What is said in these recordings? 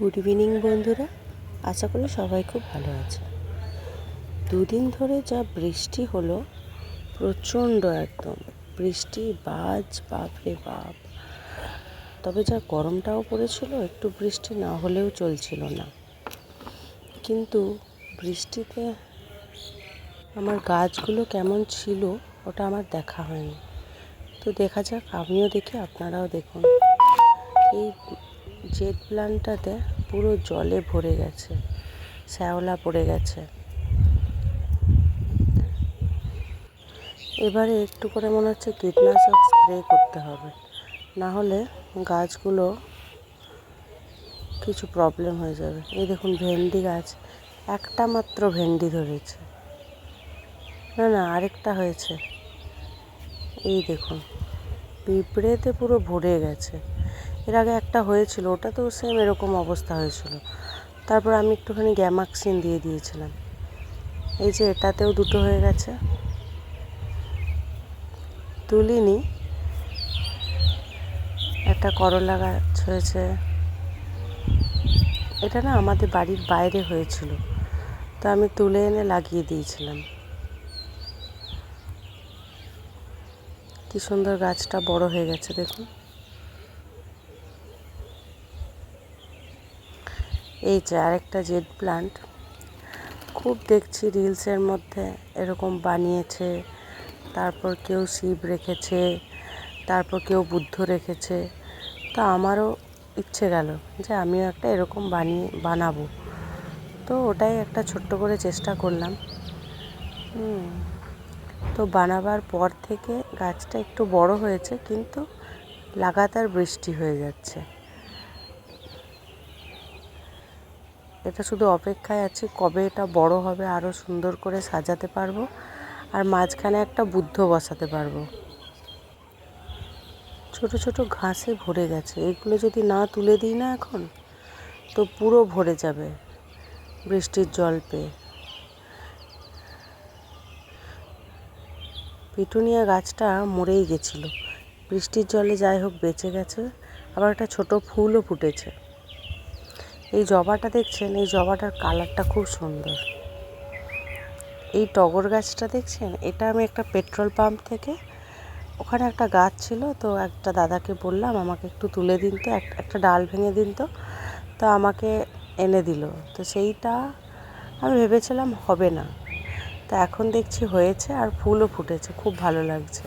Good evening বন্ধুরা। আশা করি সবাই খুব ভালো আছে। দুদিন ধরে যা বৃষ্টি হলো, প্রচণ্ড একদম। বৃষ্টি, বাজ, বাপরে বাপ। তবে যা গরমটাও পড়েছিল, একটু বৃষ্টি না হলেও চলছিল না। কিন্তু বৃষ্টিতে আমার গাছগুলো কেমন ছিল, ওটা আমার দেখা হয়নি। তো দেখা যাক, আমিও দেখি, আপনারাও দেখুন। এই জেট প্ল্যান্টটাতে পুরো জলে ভরে গেছে, শ্যাওলা পড়ে গেছে। এবারে একটু করে মনে হচ্ছে কীটনাশক স্প্রে করতে হবে, না হলে গাছগুলো কিছু প্রবলেম হয়ে যাবে। এই দেখুন ভেন্ডি গাছ, একটা মাত্র ভেন্ডি ধরেছে। না না, আরেকটা হয়েছে। এই দেখুন, পিঁপড়েতে পুরো ভরে গেছে। এর আগে একটা হয়েছিল, ওটা তো সেম এরকম অবস্থা হয়েছিল। তারপর আমি একটুখানি গ্যামাক্সিন দিয়ে দিয়েছিলাম। এই যে এটাতেও দুটো হয়ে গেছে। তুলিনি, একটা করলা গাছ হয়েছে। এটা না আমাদের বাড়ির বাইরে হয়েছিল, তো আমি তুলে এনে লাগিয়ে দিয়েছিলাম। কি সুন্দর গাছটা বড় হয়ে গেছে, দেখুন। এই যে আরেকটা জেড প্লান্ট। খুব দেখছি রিলসের মধ্যে এরকম বানিয়েছে, তারপর কেউ শিব রেখেছে, তারপর কেউ বুদ্ধ রেখেছে। তো আমারও ইচ্ছে গেল যে আমিও একটা এরকম বানিয়ে, বানাবো। তো ওটাই একটা ছোট্ট করে চেষ্টা করলাম। তো বানাবার পর থেকে গাছটা একটু বড় হয়েছে, কিন্তু লাগাতার বৃষ্টি হয়ে যাচ্ছে। এটা শুধু অপেক্ষায় আছি কবে এটা বড় হবে আরও সুন্দর করে সাজাতে পারব। আর মাঝখানে একটা বুদ্ধ বসাতে পারব। ছোট ছোট ঘাসে ভরে গেছে। এগুলো যদি না তুলে দিই না এখন, তো পুরো ভরে যাবে বৃষ্টির জল পেয়ে। পিটুনিয়া গাছটা মরেই গেছিল। বৃষ্টির জলে যাই হোক বেঁচে গেছে। আবার একটা ছোট ফুলও ফুটেছে। এই জবাটা দেখছেন? এই জবাটার কালারটা খুব সুন্দর। এই টগর গাছটা দেখছেন? এটা আমি একটা পেট্রোল পাম্প থেকে, ওখানে একটা গাছ ছিল, তো একটা দাদাকে বললাম, আমাকে একটু তুলে দিন তো একটা ডাল ভেঙে দিন তো। তো আমাকে এনে দিল। তো সেইটা আমি ভেবেছিলাম হবে না। তো এখন দেখছি হয়েছে আর ফুলও ফুটেছে, খুব ভালো লাগছে।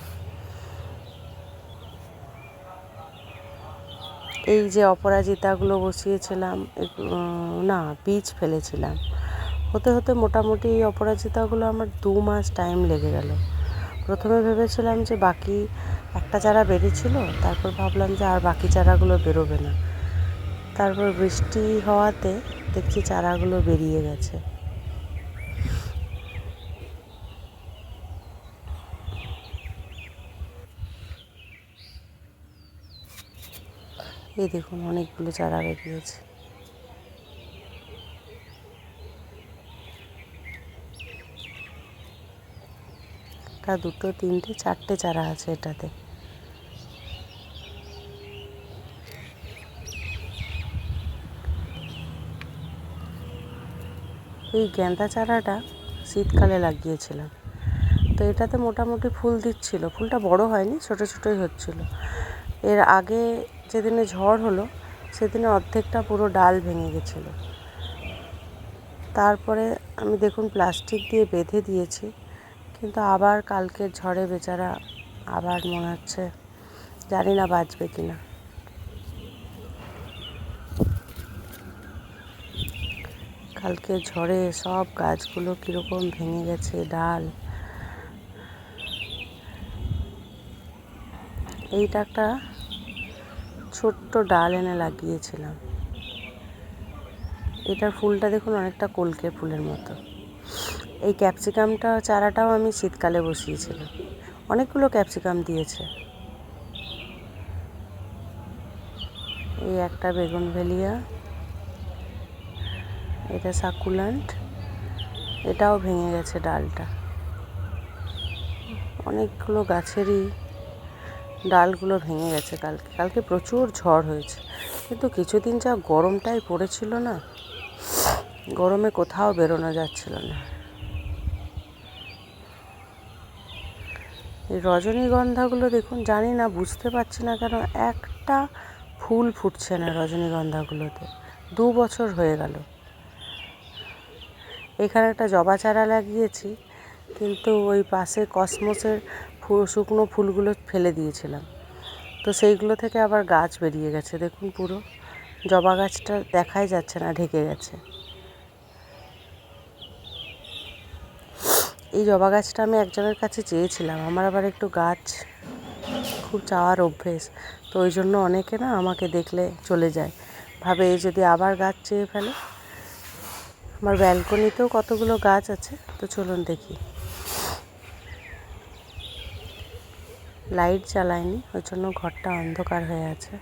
এই যে অপরাজিতাগুলো বসিয়েছিলাম না, বীজ ফেলেছিলাম। হতে হতে মোটামুটি এই অপরাজিতাগুলো আমার দু মাস টাইম লেগে গেল। প্রথমে ভেবেছিলাম যে বাকি একটা চারা বেরিয়েছিল, তারপর ভাবলাম যে আর বাকি চারাগুলো বেরোবে না। তারপর বৃষ্টি হওয়াতে দেখছি চারাগুলো বেরিয়ে গেছে। এই দেখুন, অনেকগুলো চারা বেরিয়েছে। একটা দুটো, তিনটে, চারটে চারা আছে এটাতে। এই গেঁদা চারাটা শীতকালে লাগিয়েছিলাম। তো এটাতে মোটামুটি ফুল দিচ্ছিল। ফুলটা বড় হয়নি, ছোটো ছোটোই হচ্ছিল। এর আগে যেদিনে ঝড় হলো, সেদিনে অর্ধেকটা পুরো ডাল ভেঙে গেছিল। তারপরে আমি দেখুন প্লাস্টিক দিয়ে বেঁধে দিয়েছি, কিন্তু আবার কালকের ঝড়ে বেচারা আবার মনে হচ্ছে জানি না বাঁচবে কি না কালকে ঝড়ে সব গাছগুলো কীরকম ভেঙে গেছে, ডাল। এইটা একটা ছোট্ট ডাল এনে লাগিয়েছিলাম। এটার ফুলটা দেখুন অনেকটা কলকে ফুলের মতো। এই ক্যাপসিকামটা চারাটাও আমি শীতকালে বসিয়েছিলাম। অনেকগুলো ক্যাপসিকাম দিয়েছে। এই একটা বেগুন ভেলিয়া, এটা সাকুলান্ট, এটাও ভেঙে গেছে ডালটা। অনেকগুলো গাছেরই ডালগুলো ভেঙে গেছে কালকে। কালকে প্রচুর ঝড় হয়েছে। কিন্তু কিছুদিন যা গরমটাই পড়েছিল না, গরমে কোথাও বেরোনো যাচ্ছিল না। এই রজনীগন্ধাগুলো দেখুন, জানি না, বুঝতে পারছি না কেন একটা ফুল ফুটছে না রজনীগন্ধাগুলোতে। দু বছর হয়ে গেল। এখানে একটা জবা চারা লাগিয়েছি, কিন্তু ওই পাশে কসমসের শুকনো ফুলগুলো ফেলে দিয়েছিলাম। তো সেইগুলো থেকে আবার গাছ বেরিয়ে গেছে, দেখুন পুরো। জবা গাছটা দেখাই যাচ্ছে না, ঢেকে গেছে। এই জবা গাছটা আমি একজনের কাছে চেয়েছিলাম, আমার আবার একটু গাছ খুব চাওয়ার অভ্যেস। তো ওই জন্য অনেকে না আমাকে দেখলে চলে যায়। ভাবে যদি আবার গাছ চেয়ে ফেলে। আমার ব্যালকনিতেও কতগুলো গাছ আছে, তো চলুন দেখি। লাইট জ্বালায়নি, ওই জন্য ঘরটা অন্ধকার হয়ে আছে।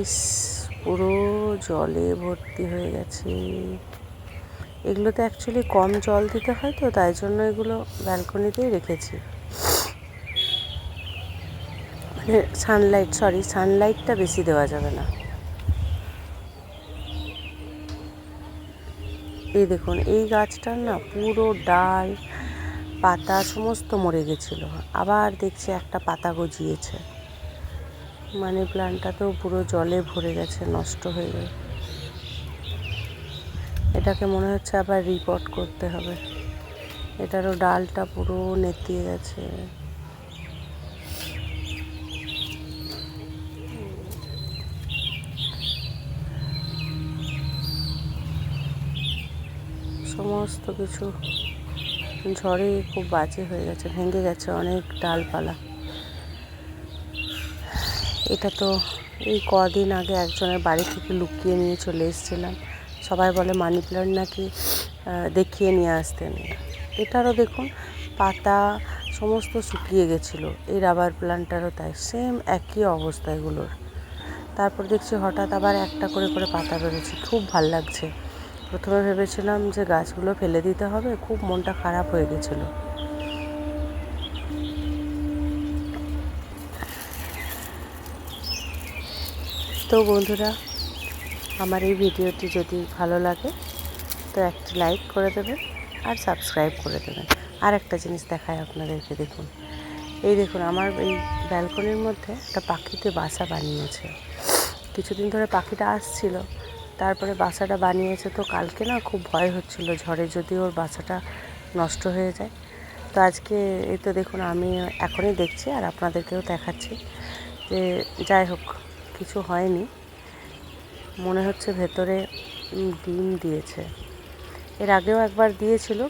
ইস, পুরো জলে ভর্তি হয়ে গেছে। এগুলোতে অ্যাকচুয়ালি কম জল দিতে হয় তো, তাই জন্য এগুলো ব্যালকনিতেই রেখেছি। মানে সানলাইট সরি সানলাইটটা বেশি দেওয়া যাবে না। এই দেখুন, এই গাছটার না পুরো ডাল, পাতা সমস্ত মরে গেছিল। আবার দেখছি একটা পাতা গজিয়েছে। মানি প্লান্টটা তো পুরো জলে ভরে গেছে, নষ্ট হয়ে গেছে। এটাকে মনে হচ্ছে আবার রিপোর্ট করতে হবে। এটারও ডালটা পুরো নেতিয়ে গেছে। সমস্ত কিছু। ঝড়ে খুব বাজে হয়ে গেছে, ভেঙে গেছে অনেক ডালপালা। এটা তো এই কদিন আগে একজনের বাড়ি থেকে লুকিয়ে নিয়ে চলে এসেছিলাম। সবাই বলে মানি প্ল্যান্ট নাকি দেখিয়ে নিয়ে আসতেন এটারও দেখুন, পাতা সমস্ত শুকিয়ে গেছিল। এই রাবার প্ল্যান্টটারও তাই সেম একই অবস্থা এগুলোর। তারপর দেখছি হঠাৎ আবার একটা করে করে পাতা বেরোচ্ছে। খুব ভালো লাগছে। প্রথমে ভেবেছিলাম যে গাছগুলো ফেলে দিতে হবে, খুব মনটা খারাপ হয়ে গেছিল। তো বন্ধুরা, আমার এই ভিডিওটি যদি ভালো লাগে, তো একটি লাইক করে দেবেন আর সাবস্ক্রাইব করে দেবেন। আর একটা জিনিস দেখায় আপনাদেরকে দেখুন। এই দেখুন, আমার এই ব্যালকনির মধ্যে একটা পাখিতে বাসা বানিয়েছে। কিছুদিন ধরে পাখিটা আসছিল তারপরে বাসাটা বানিয়েছে তো কালকে না খুব ভয় হচ্ছিল ঝড়ে যদি ওর বাসাটা নষ্ট হয়ে যায়। তো আজকে এই তো দেখুন আমি এখনই দেখছি আর আপনাদেরকেও দেখাচ্ছি যে যাই হোক, কিছু হয়নি। মনে হচ্ছে ভেতরে ডিম দিয়েছে। এর আগেও একবার দিয়েছিল।